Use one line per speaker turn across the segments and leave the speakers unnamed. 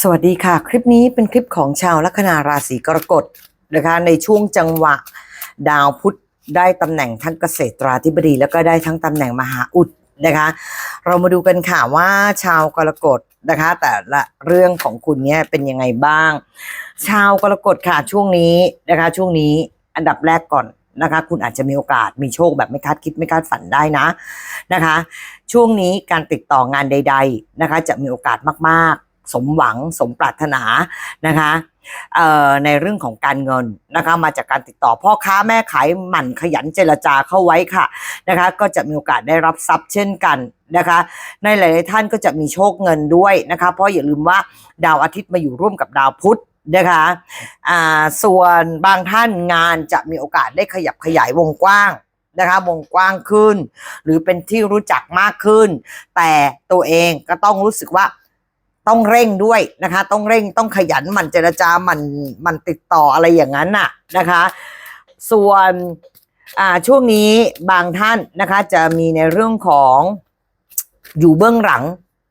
สวัสดีค่ะ คลิปนี้เป็นคลิปของชาวลัคนาราศีกรกฎนะคะในช่วงจังหวะ ดาวพุธได้ตำแหน่งทั้งเกษตราธิบดี แล้วก็ได้ทั้งตำแหน่งมหาอุดนะคะ เรามาดูกันค่ะว่าชาวกรกฎนะคะ แต่ละเรื่องของคุณเนี่ยเป็นยังไงบ้าง ชาวกรกฎค่ะช่วงนี้นะคะ ช่วงนี้อันดับแรกก่อนนะคะ คุณอาจจะมีโอกาสมีโชคแบบไม่คาดคิดไม่คาดฝันได้นะนะคะ ช่วงนี้การติดต่องานใด ๆนะคะ จะมีโอกาสมากๆ สมหวังสมปรารถนานะคะในเรื่องของการเงินนะคะมาจากการติดต่อพ่อค้าแม่ขายหมั่นขยันเจรจาเข้าไว้ค่ะนะคะก็จะมีโอกาสได้รับทรัพย์เช่นกันนะคะในหลาย ๆ ท่านก็จะมีโชคเงินด้วยนะคะเพราะอย่าลืมว่าดาวอาทิตย์มาอยู่ร่วมกับดาวพุธนะคะอ่าส่วนบางท่านงานจะมีโอกาสได้ขยับขยายวงกว้างนะคะวงกว้างขึ้น หรือเป็นที่รู้จักมากขึ้น แต่ตัวเองก็ต้องรู้สึกว่า ต้องเร่งด้วยนะคะ ต้องเร่งต้องขยันมันเจรจามันมันติดต่ออะไรอย่างนั้นน่ะนะคะ ส่วนอ่าช่วงนี้บางท่านนะคะ จะมีในเรื่องของอยู่เบื้องหลัง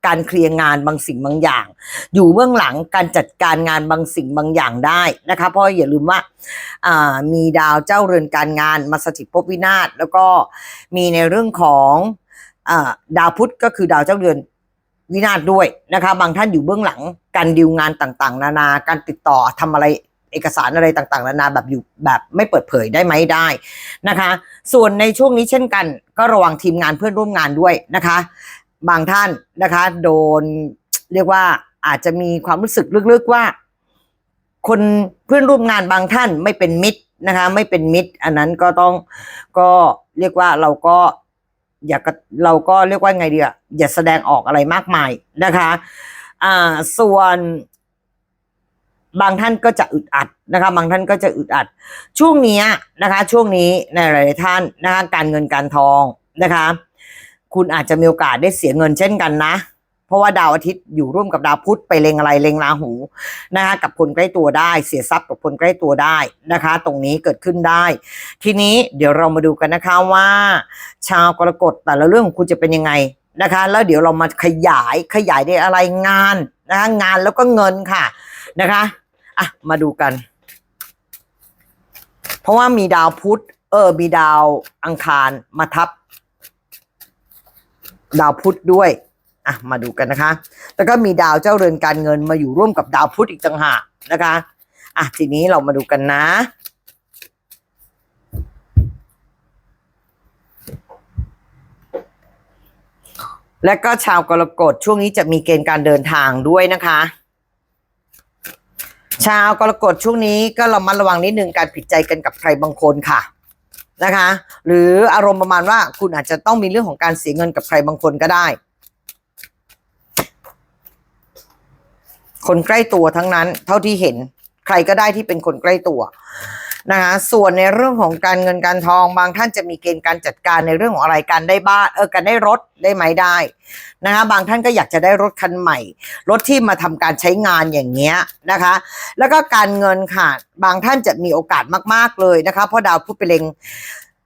การเคลียร์งานบางสิ่งบางอย่าง อยู่เบื้องหลังการจัดการงานบางสิ่งบางอย่างได้นะคะ เพราะอย่าลืมว่าอ่ามีดาวเจ้าเรือนการงานมาสถิตภพวินาศแล้วก็มีในเรื่องของอาดาวพุธก็คือดาวเจ้าเรือน วินาศด้วยนะคะ บางท่านอยู่เบื้องหลังการดิวงานต่างๆ นานาการติดต่อทำอะไรเอกสารอะไรต่างๆ นานาแบบอยู่แบบไม่เปิดเผยได้ไหมได้นะคะ ส่วนในช่วงนี้เช่นกัน ก็ระวังทีมงานเพื่อนร่วมงานด้วยนะคะ บางท่านนะคะ โดนเรียกว่าอาจจะมีความรู้สึกลึกๆว่า คนเพื่อนร่วมงานบางท่านไม่เป็นมิตรนะคะ ไม่เป็นมิตร อันนั้นก็ต้องก็เรียกว่าเราก็ อย่ากระเราก็เรียกว่าไงดีอะอย่าแสดงออกอะไรมากมายนะคะอ่าส่วนบางท่านก็จะอึดอัดนะคะ บางท่านก็จะอึดอัด ช่วงนี้นะคะ ช่วงนี้ในหลายท่านนะคะการเงินการทองนะคะ คุณอาจจะมีโอกาสได้เสียเงินเช่นกันนะ เพราะว่าดาวอาทิตย์อยู่ร่วมกับดาวพุธไปเล็งอะไรเล็งราหูนะคะกับคนใกล้ตัวได้ เสียทรัพย์กับคนใกล้ตัวได้นะคะ ตรงนี้เกิดขึ้นได้ ทีนี้เดี๋ยวเรามาดูกันนะคะว่า ชาวกรกฎแต่ละเรื่องของคุณจะเป็นยังไงนะคะ แล้วเดี๋ยวเรามาขยายขยายได้อะไรงานนะคะงานแล้วก็เงินค่ะนะคะอะมาดูกัน เพราะว่ามีดาวพุธเออมีดาวอังคารมาทับ ดาวพุธด้วย อะมาดูกันนะคะ แล้วก็มีดาวเจ้าเรือนการเงินมาอยู่ร่วมกับดาวพุธอีกต่างหากนะคะอะทีนี้เรามาดูกันนะและก็ชาวกรกฎช่วงนี้จะมีเกณฑ์การเดินทางด้วยนะคะ ชาวกรกฎช่วงนี้ก็เรามาระวังนิดนึงการผิดใจกันกับใครบางคนค่ะนะคะ หรืออารมณ์ประมาณว่าคุณอาจจะต้องมีเรื่องของการเสียเงินกับใครบางคนก็ได้ คนใกล้ตัวทั้งนั้น เท่าที่เห็น ใครก็ได้ที่เป็นคนใกล้ตัวนะคะส่วนในเรื่องของการเงินการทองบางท่านจะมีเกณฑ์การจัดการในเรื่องของอะไรการได้บ้านเออการได้รถได้ไหมได้นะคะบางท่านก็อยากจะได้รถคันใหม่ รถที่มาทำการใช้งานอย่างเงี้ยนะคะ แล้วก็การเงินค่ะบางท่านจะมีโอกาสมาก ๆเลยนะคะเพราะดาวพุธไปเล็ง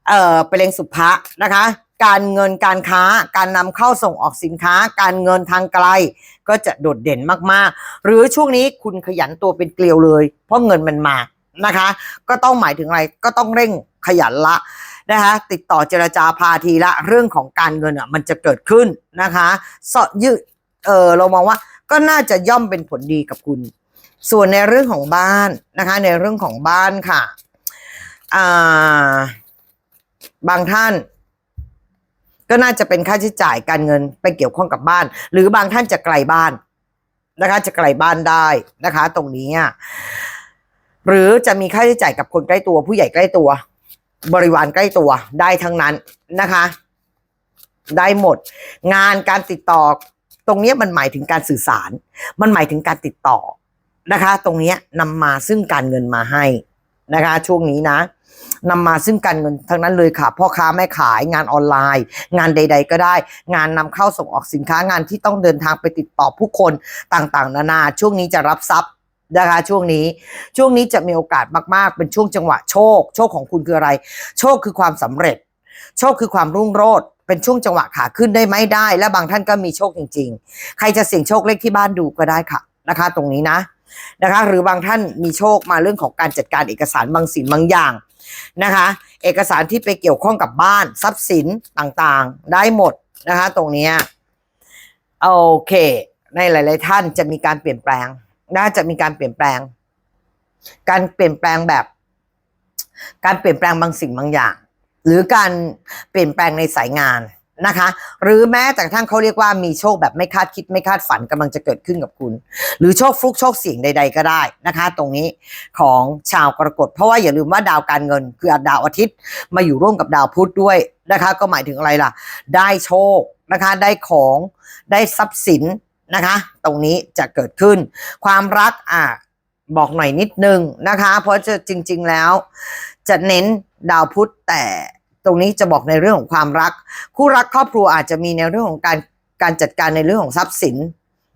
เอ่อไปเล็งสุภะนะคะ การเงินการค้า การนำเข้าส่งออกสินค้า การเงินทางไกล ก็จะโดดเด่นมากๆ หรือช่วงนี้คุณขยันตัวเป็นเกลียวเลย เพราะเงินมันมานะคะ ก็ต้องหมายถึงอะไรก็ต้องเร่งขยันละนะคะติดต่อเจรจาพาทีละเรื่องของการเงินอะมันจะเกิดขึ้นนะคะสอดยืดเออเรามองว่าก็น่าจะย่อมเป็นผลดีกับคุณ ส่วนในเรื่องของบ้านนะคะ ในเรื่องของบ้านค่ะอ่าบางท่าน ก็น่าจะเป็นค่าใช้จ่ายการเงินไปเกี่ยวข้องกับบ้าน หรือบางท่านจะไกลบ้านนะคะ จะไกลบ้านได้นะคะ ตรงนี้หรือจะมีค่าใช้จ่ายกับคนใกล้ตัว ผู้ใหญ่ใกล้ตัว บริวารใกล้ตัวได้ทั้งนั้นนะคะ ได้หมด งานการติดต่อ ตรงนี้มันหมายถึงการสื่อสาร มันหมายถึงการติดต่อนะคะ ตรงนี้นำมาซึ่งการเงินมาให้นะคะ ช่วงนี้นะ นำมาซึ่งการเงินทั้งนั้นเลยค่ะ พ่อค้าแม่ขายงานออนไลน์ งานใด ๆ ก็ได้ งานนำเข้าส่งออกสินค้างานที่ต้องเดินทางไปติดต่อผู้คนต่างๆ นานา ช่วงนี้จะรับทรัพย์นะคะช่วงนี้ช่วงนี้จะมีโอกาสมากๆ เป็นช่วงจังหวะโชค โชคของคุณคืออะไร โชคคือความสำเร็จ โชคคือความรุ่งโรจน์เป็นช่วงจังหวะขาขึ้นได้ไหมได้ และบางท่านก็มีโชคจริง ๆ ใครจะเสี่ยงโชคเลขที่บ้านดูก็ได้ค่ะนะคะ ตรงนี้นะนะคะ หรือบางท่านมีโชคมาเรื่องของการจัดการเอกสารบางสิ่งบางอย่าง นะคะ เอกสารที่ไปเกี่ยวข้องกับบ้านทรัพย์สินต่างๆ ได้หมดนะคะ ตรงนี้โอเค ในหลาย ๆ ท่านจะมีการเปลี่ยนแปลง น่าจะมีการเปลี่ยนแปลง การเปลี่ยนแปลงแบบ การเปลี่ยนแปลงบางสิ่งบางอย่าง หรือการเปลี่ยนแปลงในสายงาน นะคะ หรือแม้แต่กระทั่งเขาเรียกว่ามีโชคแบบไม่คาดคิดไม่คาดฝันกำลังจะเกิดขึ้นกับคุณ หรือโชคฟลุกโชคเสี่ยงใด ๆ ก็ได้นะคะ ตรงนี้ของชาวกรกฎเพราะว่าอย่าลืมว่าดาวการเงิน คือดาวอาทิตย์มาอยู่ร่วมกับดาวพุธด้วยนะคะ ก็หมายถึงอะไรล่ะ ได้โชคนะคะได้ของได้ทรัพย์สินนะคะ ตรงนี้จะเกิดขึ้น ความรักอะบอกหน่อยนิดนึงนะคะ เพราะจะจริง ๆแล้ว จะเน้นดาวพุธแต่ ตรงนี้จะบอกในเรื่องของความรัก คู่รักครอบครัวอาจจะมีในเรื่องของการการจัดการในเรื่องของทรัพย์สิน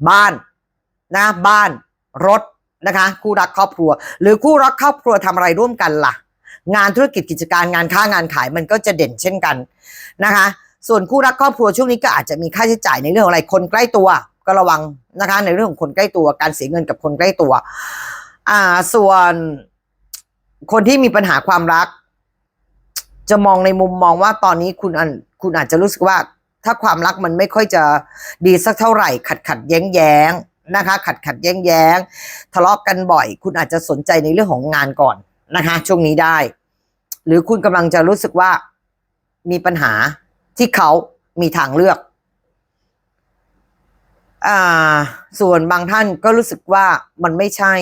บ้านนะบ้านรถนะคะ คู่รักครอบครัว หรือคู่รักครอบครัวทำอะไรร่วมกันล่ะ งานธุรกิจกิจการงานค้างานขายมันก็จะเด่นเช่นกันนะคะ ส่วนคู่รักครอบครัวช่วงนี้ก็อาจจะมีค่าใช้จ่ายในเรื่องของอะไรคนใกล้ตัว ก็ระวังนะคะ ในเรื่องของคนใกล้ตัว การเสียเงินกับคนใกล้ตัว อ่า ส่วนคนที่มีปัญหาความรัก จะมองในมุมมองว่าตอนนี้คุณอันคุณอาจจะรู้สึกว่า ถ้าความรักมันไม่ค่อยจะดีสักเท่าไหร่ ขัดขัดแย้งแย้งนะคะ ขัดขัดแย้งแย้งทะเลาะกันบ่อย คุณอาจจะสนใจในเรื่องของงานก่อนนะคะ ช่วงนี้ได้ หรือคุณกำลังจะรู้สึกว่ามีปัญหาที่เขามีทางเลือกอ่าส่วนบางท่านก็รู้สึกว่ามันไม่ใช่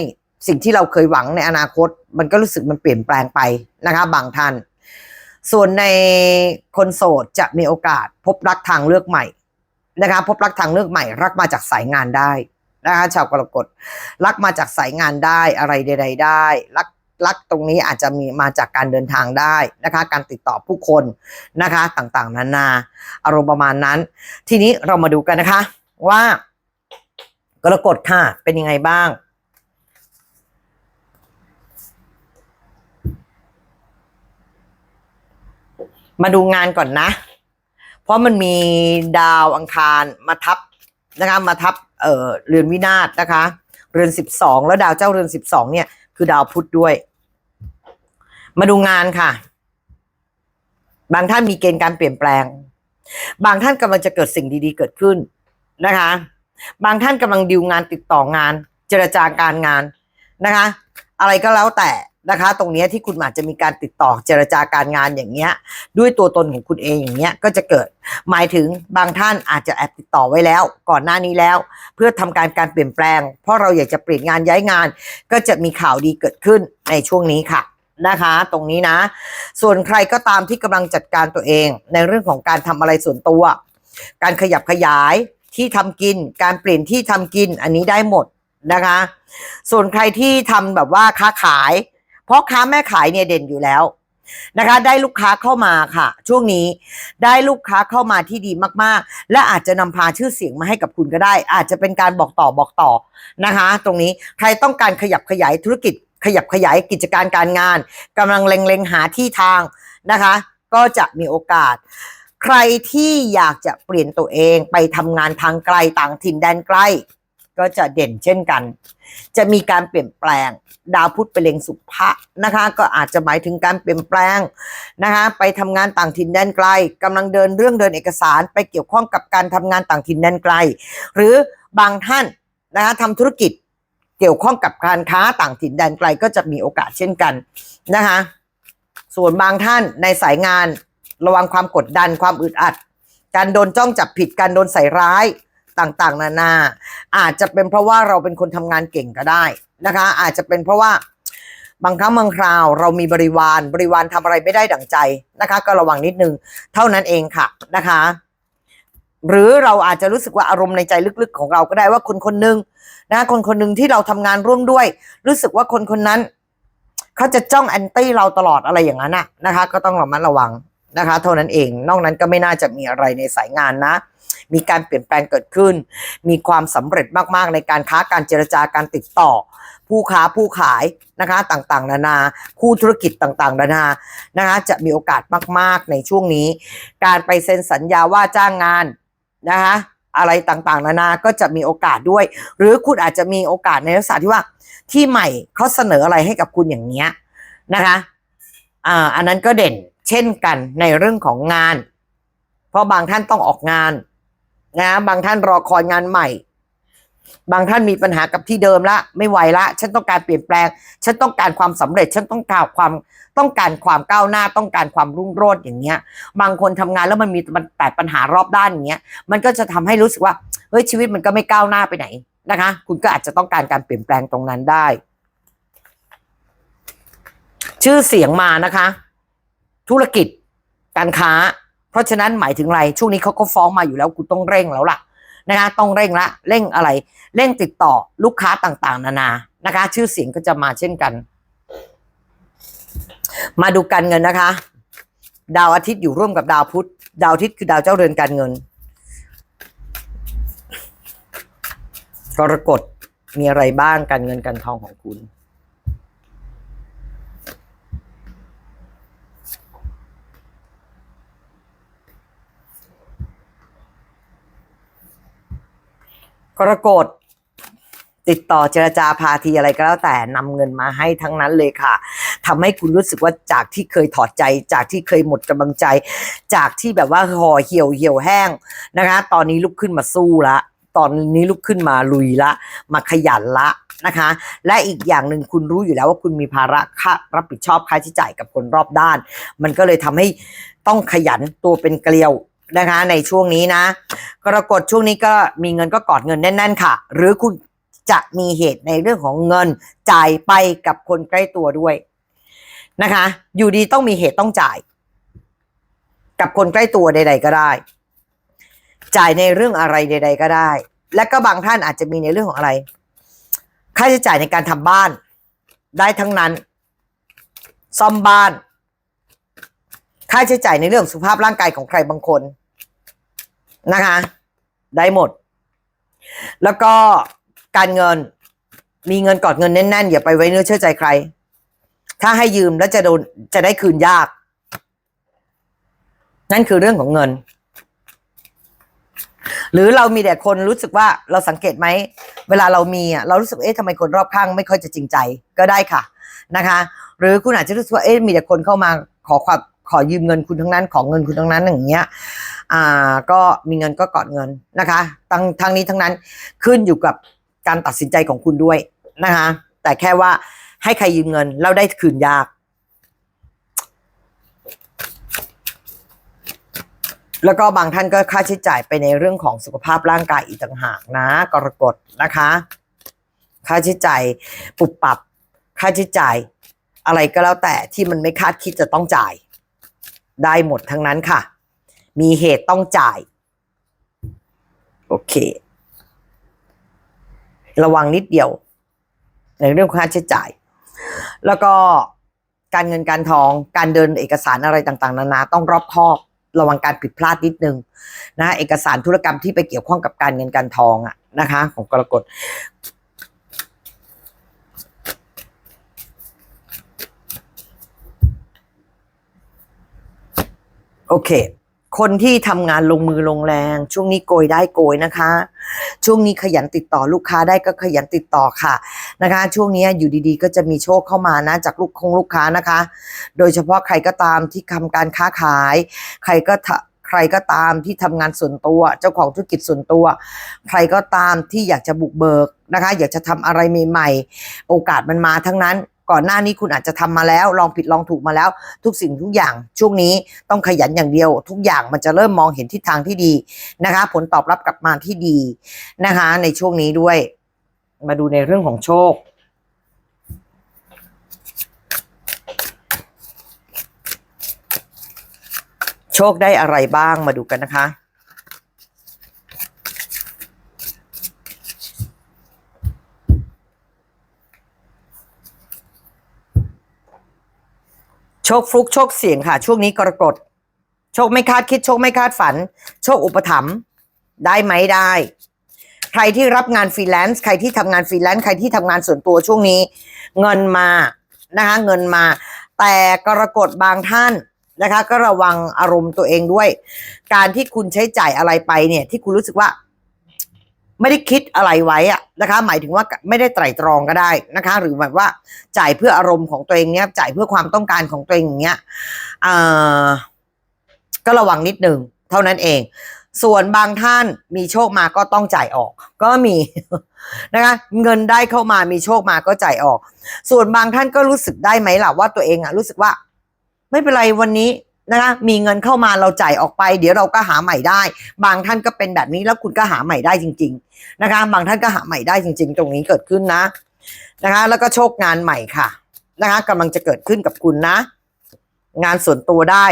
สิ่งที่เราเคยหวังในอนาคต มันก็รู้สึกมันเปลี่ยนแปลงไปนะคะ บางท่าน ส่วนในคนโสดจะมีโอกาสพบรักทางเลือกใหม่นะคะพบรักทางเลือกใหม่ รักมาจากสายงานได้นะคะชาวกรกฎรักมาจากสายงานได้อะไรใดๆได้ รักรักตรงนี้อาจจะมีมาจากการเดินทางได้นะคะการติดต่อผู้คนนะคะต่างๆ นานาอารมณ์ประมาณนั้น ทีนี้เรามาดูกันนะคะว่ากรกฎค่ะเป็นยังไงบ้าง มาดูงานก่อนนะ เพราะมันมีดาวอังคารมาทับนะคะมาทับเอ่อเรือนวินาศนะคะ เรือนสิบสองแล้วดาวเจ้าเรือนสิบสองเนี่ย คือดาวพุธด้วย มาดูงานค่ะ บางท่านมีเกณฑ์การเปลี่ยนแปลง บางท่านกำลังจะเกิดสิ่งดีๆเกิดขึ้นนะคะ บางท่านกำลังดิวงานติดต่องาน เจรจาการงานนะคะ อะไรก็แล้วแต่ นะคะ ตรงนี้ที่คุณอาจจะมีการติดต่อเจรจาการงานอย่างเงี้ย ด้วยตัวตนของคุณเองอย่างเงี้ยก็จะเกิด หมายถึงบางท่านอาจจะแอบติดต่อไว้แล้ว ก่อนหน้านี้แล้ว เพื่อทำการการเปลี่ยนแปลง เพราะเราอยากจะเปลี่ยนงานย้ายงาน ก็จะมีข่าวดีเกิดขึ้นในช่วงนี้ค่ะนะคะ ตรงนี้นะ ส่วนใครก็ตามที่กำลังจัดการตัวเอง ในเรื่องของการทำอะไรส่วนตัว การขยับขยายที่ทำกิน การเปลี่ยนที่ทำกินอันนี้ได้หมดนะคะ ส่วนใครที่ทำแบบว่าค้าขาย เพราะค้าแม่ขายเนี่ยเด่นอยู่แล้วนะคะ ได้ลูกค้าเข้ามาค่ะ ช่วงนี้ได้ลูกค้าเข้ามาที่ดีมากๆ และอาจจะนำพาชื่อเสียงมาให้กับคุณก็ได้ อาจจะเป็นการบอกต่อบอกต่อนะคะ ตรงนี้ใครต้องการขยับขยายธุรกิจ ขยับขยายกิจการการงานกำลังเล็งๆหาที่ทางนะคะ ก็จะมีโอกาส ใครที่อยากจะเปลี่ยนตัวเองไปทำงานทางไกลต่างถิ่นแดนใกล ก็จะเด่นเช่นกัน จะมีการเปลี่ยนแปลง ดาวพุธไปเล็งสุภะนะคะ ก็อาจจะหมายถึงการเปลี่ยนแปลงนะคะไปทำงานต่างถิ่นแดนไกลกำลังเดินเรื่องเดินเอกสารไปเกี่ยวข้องกับการทำงานต่างถิ่นแดนไกล หรือบางท่านนะคะทำธุรกิจเกี่ยวข้องกับการค้าต่างถิ่นแดนไกลก็จะมีโอกาสเช่นกันนะคะส่วนบางท่านในสายงานระวังความกดดันความอึดอัด การโดนจ้องจับผิดการโดนใส่ร้าย ต่างๆ นานา อาจจะเป็นเพราะว่าเราเป็นคนทำงานเก่งก็ได้นะคะ อาจจะเป็นเพราะว่าบางครั้งบางคราวเรามีบริวารบริวารทำอะไรไม่ได้ดั่งใจนะคะ ก็ระวังนิดนึงเท่านั้นเองค่ะนะคะ หรือเราอาจจะรู้สึกว่าอารมณ์ในใจลึกๆ ของเราก็ได้ว่าคนคนหนึ่งนะคนคนหนึ่งที่เราทำงานร่วมด้วย รู้สึกว่าคนคนนั้นเขาจะจ้องแอนตี้เราตลอดอะไรอย่างนั้นน่ะนะคะ ก็ต้องระมัดระวังนะคะ เท่านั้นเอง นอกนั้นก็ไม่น่าจะมีอะไรในสายงานนะ มีการเปลี่ยนแปลงเกิดขึ้น มีความสำเร็จมากๆในการค้าการเจรจาการติดต่อ ผู้ค้าผู้ขายนะคะต่างๆ นานา คู่ธุรกิจต่างๆ นานานะคะจะมีโอกาสมากๆในช่วงนี้ การไปเซ็นสัญญาว่าจ้างงานนะคะอะไรต่างๆ นานา ก็จะมีโอกาสด้วย หรือคุณอาจจะมีโอกาสในลักษณะที่ว่าที่ใหม่เขาเสนออะไรให้กับคุณอย่างเนี้ยนะคะอ่าอันนั้นก็เด่นเช่นกันในเรื่องของงาน เพราะบางท่านต้องออกงาน นะบางท่านรอคอยงานใหม่ บางท่านมีปัญหากับที่เดิมละ ไม่ไหวละ ฉันต้องการเปลี่ยนแปลง ฉันต้องการความสำเร็จ ฉันต้องการความต้องการความก้าวหน้าต้องการความรุ่งโรจน์อย่างเงี้ย บางคนทำงานแล้วมันมีมันแต่ปัญหารอบด้านอย่างเงี้ย มันก็จะทำให้รู้สึกว่าเฮ้ยชีวิตมันก็ไม่ก้าวหน้าไปไหนนะคะ คุณก็อาจจะต้องการการเปลี่ยนแปลงตรงนั้นได้ ชื่อเสียงมานะคะ ธุรกิจการค้า ราะฉะนั้นหมายถึงอะไรช่วงนี้เขาก็ฟ้องมาอยู่แล้วคุณต้องเร่งแล้วล่ะนะคะต้องเร่งละเร่งอะไร เร่งติดต่อลูกค้าต่างๆ นานานะคะ ชื่อเสียงก็จะมาเช่นกัน มาดูการเงินนะคะ ดาวอาทิตย์อยู่ร่วมกับดาวพุธดาวอาทิตย์คือดาวเจ้าเรือนการเงินกรกฎมีอะไรบ้างการเงินการทองของคุณ กรกฎติดต่อเจรจาพาทีอะไรก็แล้วแต่นำเงินมาให้ทั้งนั้นเลยค่ะทำให้คุณรู้สึกว่าจากที่เคยถอดใจ จากที่เคยหมดกำลังใจ จากที่แบบว่าห่อเหี่ยวเหี่ยวแห้งนะคะ ตอนนี้ลุกขึ้นมาสู้ละ ตอนนี้ลุกขึ้นมาลุยละ มาขยันละนะคะ และอีกอย่างหนึ่งคุณรู้อยู่แล้วว่าคุณมีภาระค่ารับผิดชอบค่าใช้จ่ายกับคนรอบด้าน มันก็เลยทำให้ต้องขยันตัวเป็นเกลียว นะคะ ในช่วงนี้นะ กรกฎช่วงนี้ก็มีเงินก็กอดเงินแน่น ๆ ค่ะ หรือคุณจะมีเหตุในเรื่องของเงินจ่ายไปกับคนใกล้ตัวด้วยนะคะ อยู่ดีต้องมีเหตุต้องจ่าย กับคนใกล้ตัวใด ๆ ก็ได้ จ่ายในเรื่องอะไรใด ๆ ก็ได้ และก็บางท่านอาจจะมีในเรื่องของอะไร ค่าใช้จ่ายในการทำบ้าน ได้ทั้งนั้น ซ่อมบ้าน ค่าใช้จ่ายในเรื่องสุขภาพร่างกายของใครบางคน นะคะ ได้หมด แล้วก็การเงินมีเงินกอดเงินแน่นๆอย่าไปไว้เนื้อเชื่อใจใคร ถ้าให้ยืมแล้วจะโดนจะได้คืนยาก นั่นคือเรื่องของเงิน หรือเรามีแต่คนรู้สึกว่าเราสังเกตไหมเวลาเรามีอะเรารู้สึกเอ๊ะทำไมคนรอบข้างไม่ค่อยจะจริงใจก็ได้ค่ะนะคะ หรือคุณอาจจะรู้สึกว่าเอ๊ะมีแต่คนเข้ามาขอความขอยืมเงินคุณทั้งนั้น ของเงินคุณทั้งนั้นอย่างเงี้ย อ่าก็มีเงินก็กอดเงินนะคะทั้งทั้งนี้ทั้งนั้นขึ้นอยู่กับการตัดสินใจของคุณด้วยนะคะ แต่แค่ว่าให้ใครยืมเงินแล้วได้คืนยาก แล้วก็บางท่านก็ค่าใช้จ่ายไปในเรื่องของสุขภาพร่างกายอีกต่างหากนะกรกฎนะคะ ค่าใช้จ่ายปุบปรับ ค่าใช้จ่ายอะไรก็แล้วแต่ที่มันไม่คาดคิดจะต้องจ่าย ได้หมดทั้งนั้นค่ะ มีเหตุต้องจ่าย โอเค ระวังนิดเดียว ในเรื่องค่าใช้จ่าย แล้วก็การเงินการทองการเดินเอกสารอะไรต่างๆ นานาต้องรอบคอบระวังการผิดพลาดนิดนึงนะเอกสารธุรกรรมที่ไปเกี่ยวข้องกับการเงินการทองอะนะคะ ของกรกฎโอเค คนที่ทำงานลงมือลงแรง ช่วงนี้โกยได้โกยนะคะ ช่วงนี้ขยันติดต่อลูกค้าได้ก็ขยันติดต่อค่ะนะคะ ช่วงนี้อยู่ดีๆ ก็จะมีโชคเข้ามานะจากลูกคงลูกค้านะคะ โดยเฉพาะใครก็ตามที่ทำการค้าขาย ใครก็ใครก็ตามที่ทำงานส่วนตัว เจ้าของธุรกิจส่วนตัว ใครก็ตามที่อยากจะบุกเบิกนะคะ อยากจะทำอะไรใหม่ๆ โอกาสมันมาทั้งนั้น ก่อนหน้านี้คุณอาจจะทำมาแล้ว ลองผิดลองถูกมาแล้ว ทุกสิ่งทุกอย่างช่วงนี้ต้องขยันอย่างเดียว ทุกอย่างมันจะเริ่มมองเห็นทิศทางที่ดีนะคะ ผลตอบรับกลับมาที่ดีนะคะ ในช่วงนี้ด้วย มาดูในเรื่องของโชคโชคได้อะไรบ้างมาดูกันนะคะ โชคฟลุกโชคเสี่ยงค่ะ ช่วงนี้กรกฎโชคไม่คาดคิดโชคไม่คาดฝัน โชคอุปถัมภ์ได้ไหมได้ ใครที่รับงานฟรีแลนซ์ใครที่ทำงานฟรีแลนซ์ใครที่ทำงานส่วนตัวช่วงนี้ เงินมานะคะเงินมา แต่กรกฎบางท่านนะคะ ก็ระวังอารมณ์ตัวเองด้วย การที่คุณใช้จ่ายอะไรไปเนี่ย ที่คุณรู้สึกว่า ไม่ได้คิดอะไรไว้อะนะคะ หมายถึงว่าไม่ได้ไตร่ตรองก็ได้นะคะ หรือแบบว่าจ่ายเพื่ออารมณ์ของตัวเองเนี้ยจ่ายเพื่อความต้องการของตัวเองอย่างเงี้ยอ่าก็ระวังนิดนึงเท่านั้นเอง ส่วนบางท่านมีโชคมาก็ต้องจ่ายออก ก็มีนะคะเงินได้เข้ามามีโชคมาก็จ่ายออก ส่วนบางท่านก็รู้สึกได้ไหมล่ะว่าตัวเองอะรู้สึกว่า ไม่เป็นไรวันนี้ นะคะมีเงินเข้ามาเราจ่ายออกไป เดี๋ยวเราก็หาใหม่ได้ บางท่านก็เป็นแบบนี้แล้วคุณก็หาใหม่ได้จริง ๆ นะคะ บางท่านก็หาใหม่ได้จริง ๆ ตรงนี้เกิดขึ้นนะนะคะ แล้วก็โชคงานใหม่ค่ะนะคะกำลังจะเกิดขึ้นกับคุณนะ งานส่วนตัวได้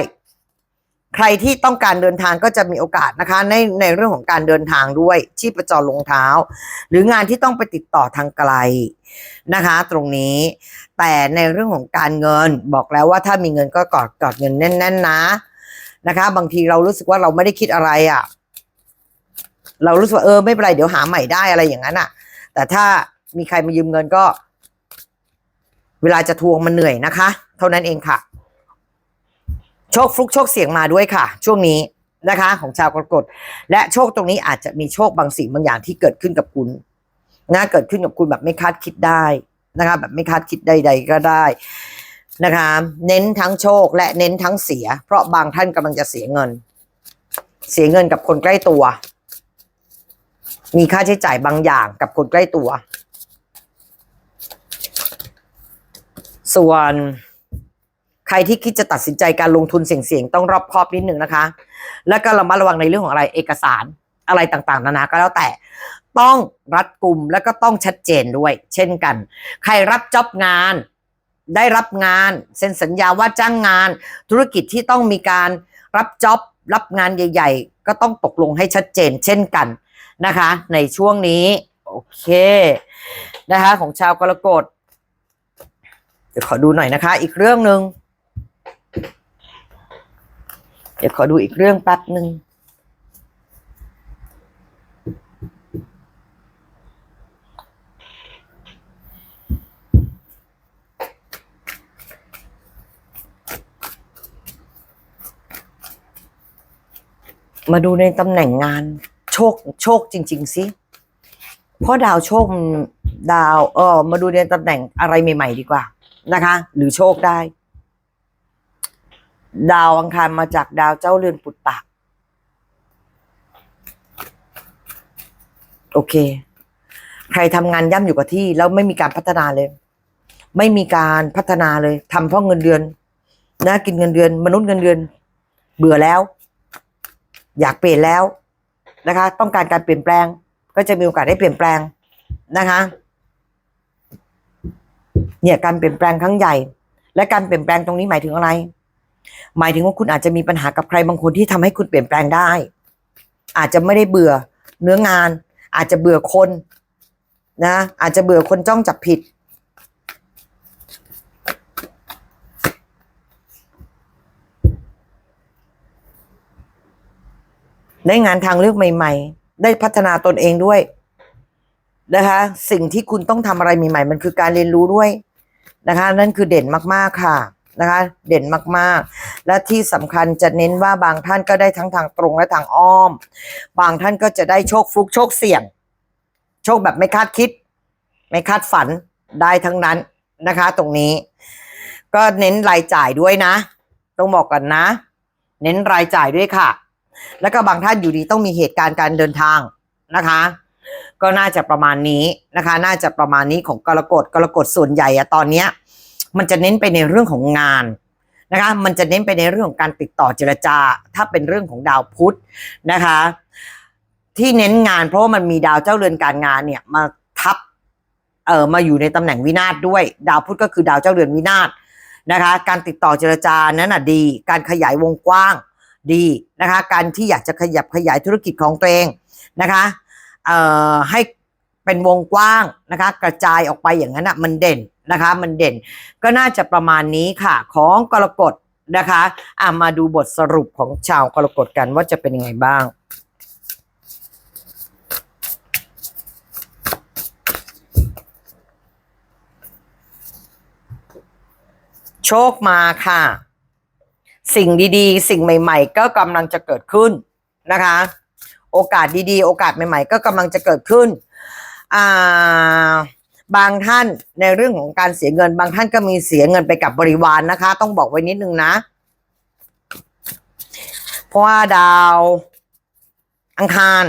ใครที่ต้องการเดินทางก็จะมีโอกาสนะคะ ในในเรื่องของการเดินทางด้วยชีพจรลงเท้า หรืองานที่ต้องไปติดต่อทางไกลนะคะ ตรงนี้ แต่ในเรื่องของการเงินบอกแล้วว่าถ้ามีเงินก็กอดกอดเงินแน่น ๆ นะนะคะ บางทีเรารู้สึกว่าเราไม่ได้คิดอะไรอะ่ะ เรารู้สึกว่าเออไม่เป็นไรเดี๋ยวหาใหม่ได้อะไรอย่างนั้นอะ แต่ถ้ามีใครมายืมเงินก็ เวลาจะทวงมันเหนื่อยนะคะ เท่านั้นเองค่ะ โชคฟลุกโชคเสียงมาด้วยค่ะ ช่วงนี้นะคะ ของชาวกรกฎและโชคตรงนี้อาจจะมีโชคบางสิ่งบางอย่างที่เกิดขึ้นกับคุณนะเกิดขึ้นกับคุณแบบไม่คาดคิดได้นะคะ แบบไม่คาดคิดใด ๆ ก็ได้นะคะ เน้นทั้งโชคและเน้นทั้งเสีย เพราะบางท่านกำลังจะเสียเงิน เสียเงินกับคนใกล้ตัว มีค่าใช้จ่ายบางอย่างกับคนใกล้ตัว ส่วน รที่คิดจะตัดสินใจการลงทุนเสี่ยงๆต้องรอบคอบนิดหนึ่งนะคะ แล้วก็ระมัดระวังในเรื่องของอะไรเอกสารอะไรต่างๆ นานาก็แล้วแต่ต้องรัดกุมแล้วก็ต้องชัดเจนด้วย เช่นกัน ใครรับจ็อบงาน ได้รับงาน เซ็นสัญญาว่าจ้างงาน ธุรกิจที่ต้องมีการรับจ็อบรับงานใหญ่ ๆ ก็ต้องตกลงให้ชัดเจน เช่นกันนะคะ ในช่วงนี้ โอเคนะคะของชาวกรกฎเดี๋ยวขอดูหน่อยนะคะ อีกเรื่องหนึ่ง ดี๋ยวขอดูอีกเรื่องแป๊บหนึ่งมาดูในตำแหน่งงานโชคโชคจริง ๆ สิ เพราะดาวโชคดาวเออมาดูในตำแหน่งอะไรใหม่ ๆ ดีกว่านะคะ หรือโชคได้ ดาวอังคารมาจากดาวเจ้าเรือนปุตตะโอเค ใครทำงานย่ำอยู่กับที่ แล้วไม่มีการพัฒนาเลย ไม่มีการพัฒนาเลยทำเพราะเงินเดือนนะกินเงินเดือน มนุษย์เงินเดือน เบื่อแล้ว อยากเปลี่ยนแล้วนะคะ ต้องการการเปลี่ยนแปลง ก็จะมีโอกาสได้เปลี่ยนแปลงนะคะ เนี่ยการเปลี่ยนแปลงครั้งใหญ่ และการเปลี่ยนแปลงตรงนี้หมายถึงอะไร หมายถึงว่าคุณอาจจะมีปัญหากับใครบางคนที่ทำให้คุณเปลี่ยนแปลงได้ อาจจะไม่ได้เบื่อเนื้องาน อาจจะเบื่อคนนะ อาจจะเบื่อคนจ้องจับผิด ได้งานทางเลือกใหม่ ๆ ได้พัฒนาตนเองด้วยนะคะ สิ่งที่คุณต้องทำอะไรใหม่ๆ มันคือการเรียนรู้ด้วยนะคะ นั่นคือเด่นมากๆค่ะ นะคะ เด่นมากๆ และที่สำคัญจะเน้นว่าบางท่านก็ได้ทั้งทางตรงและทางอ้อม บางท่านก็จะได้โชคฟลุกโชคเสี่ยง โชคแบบไม่คาดคิด ไม่คาดฝันได้ทั้งนั้นนะคะ ตรงนี้ ก็เน้นรายจ่ายด้วยนะ ต้องบอกกันนะ เน้นรายจ่ายด้วยค่ะ แล้วก็บางท่านอยู่ดีต้องมีเหตุการณ์การเดินทางนะคะก็น่าจะประมาณนี้นะคะ น่าจะประมาณนี้ของกรกฎกรกฎส่วนใหญ่อะตอนเนี้ย มันจะเน้นไปในเรื่องของงานนะคะ มันจะเน้นไปในเรื่องของการติดต่อเจรจา ถ้าเป็นเรื่องของดาวพุธนะคะ ที่เน้นงานเพราะว่ามันมีดาวเจ้าเรือนการงานเนี่ยมาทับเออมาอยู่ในตำแหน่งวินาศด้วย ดาวพุธก็คือดาวเจ้าเรือนวินาศนะคะ การติดต่อเจรจานั้นน่ะดี การขยายวงกว้างดีนะคะ การที่อยากจะขยับขยายธุรกิจของตัวเองนะคะเอ่อให้ เป็นวงกว้างนะคะ กระจายออกไปอย่างนั้นอะมันเด่นนะคะ มันเด่นก็น่าจะประมาณนี้ค่ะของกรกฎนะคะอะมาดูบทสรุปของชาวกรกฎกันว่าจะเป็นยังไงบ้างโชคมาค่ะ สิ่งดีๆ สิ่งใหม่ ๆ ก็กำลังจะเกิดขึ้นนะคะ โอกาสดีๆ โอกาสใหม่ ๆ ก็กำลังจะเกิดขึ้น บางท่านในเรื่องของการเสียเงิน บางท่านก็มีเสียเงินไปกับบริวารนนะคะ ต้องบอกไว้นิดนึงนะ เพราะว่าดาวอังคาร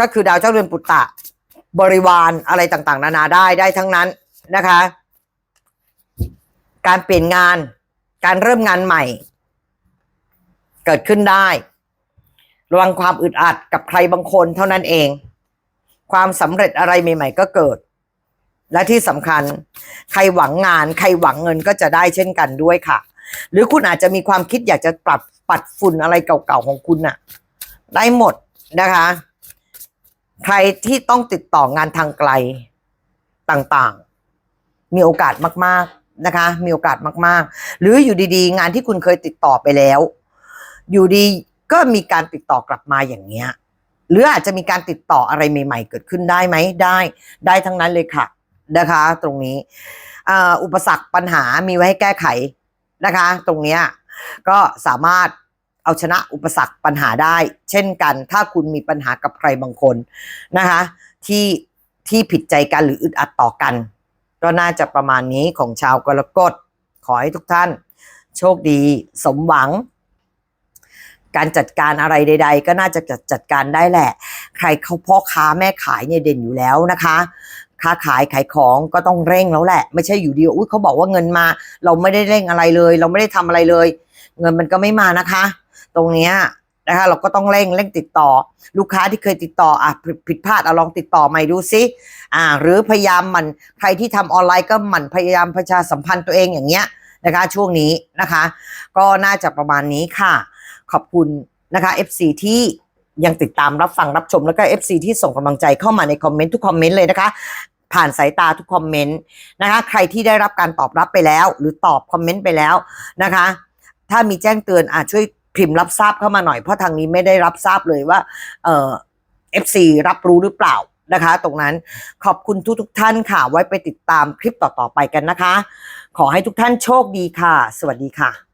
ก็คือดาวเจ้าเรือนปุตตะ บริวารอะไรต่างๆ นานาได้ได้ทั้งนั้นนะคะ การเปลี่ยนงาน การเริ่มงานใหม่ เกิดขึ้นได้ ระวังความอึดอัดกับใครบางคนเท่านั้นเอง ความสำเร็จอะไรใหม่ ๆ ก็เกิด และที่สำคัญ ใครหวังงาน ใครหวังเงินก็จะได้เช่นกันด้วยค่ะ หรือคุณอาจจะมีความคิดอยากจะปรับปัดฝุ่นอะไรเก่าๆของคุณน่ะ ได้หมดนะคะ ใครที่ต้องติดต่องานทางไกลต่างๆ มีโอกาสมาก ๆนะคะ มีโอกาสมาก ๆ หรืออยู่ดีๆ งานที่คุณเคยติดต่อไปแล้ว อยู่ดีก็มีการติดต่อกลับมาอย่างเงี้ย หรืออาจจะมีการติดต่ออะไรใหม่ ๆ เกิดขึ้นได้ไหมได้ได้ทั้งนั้นเลยค่ะนะคะ ตรงนี้อุปสรรคปัญหามีไว้ให้แก้ไขนะคะ ตรงนี้ก็สามารถเอาชนะอุปสรรคปัญหาได้ เช่นกัน ถ้าคุณมีปัญหากับใครบางคนนะคะ ที่ที่ผิดใจกันหรืออึดอัดต่อกัน ก็น่าจะประมาณนี้ของชาวกรกฎขอให้ทุกท่าน โชคดี สมหวัง การจัดการอะไรใด ๆ ก็น่าจะจัดจัดการได้แหละ ใครเขาพ่อค้าแม่ขายเนี่ยเด่นอยู่แล้วนะคะค้าขายขายของก็ต้องเร่งแล้วแหละ ไม่ใช่อยู่ดีอุ้ยเขาบอกว่าเงินมา เราไม่ได้เร่งอะไรเลย เราไม่ได้ทำอะไรเลย เงินมันก็ไม่มานะคะ ตรงเนี้ยนะคะเราก็ต้องเร่งเร่งติดต่อ ลูกค้าที่เคยติดต่ออะผิดผิดพลาดเอาลองติดต่อใหม่ดูซิอ่า หรือพยายามมันใครที่ทำออนไลน์ก็หมั่นพยายามประชาสัมพันธ์ตัวเองอย่างเงี้ยนะคะ ช่วงนี้นะคะ ก็น่าจะประมาณนี้ค่ะ ขอบคุณนะคะ FC ที่ยังติดตามรับฟังรับชมแล้วก็ FC ที่ส่งกำลังใจเข้ามาในคอมเมนต์ทุกคอมเมนต์เลยนะคะ ผ่านสายตาทุกคอมเมนต์นะคะ ใครที่ได้รับการตอบรับไปแล้ว หรือตอบคอมเมนต์ไปแล้วนะคะ ถ้ามีแจ้งเตือนอาจช่วยพิมพ์รับทราบเข้ามาหน่อยเพราะทางนี้ไม่ได้รับทราบเลยว่าเอ่อ FC รับรู้หรือเปล่านะคะ ตรงนั้นขอบคุณทุกทุกท่านค่ะ ไว้ไปติดตามคลิปต่อๆไปกันนะคะ ขอให้ทุกท่านโชคดีค่ะ สวัสดีค่ะ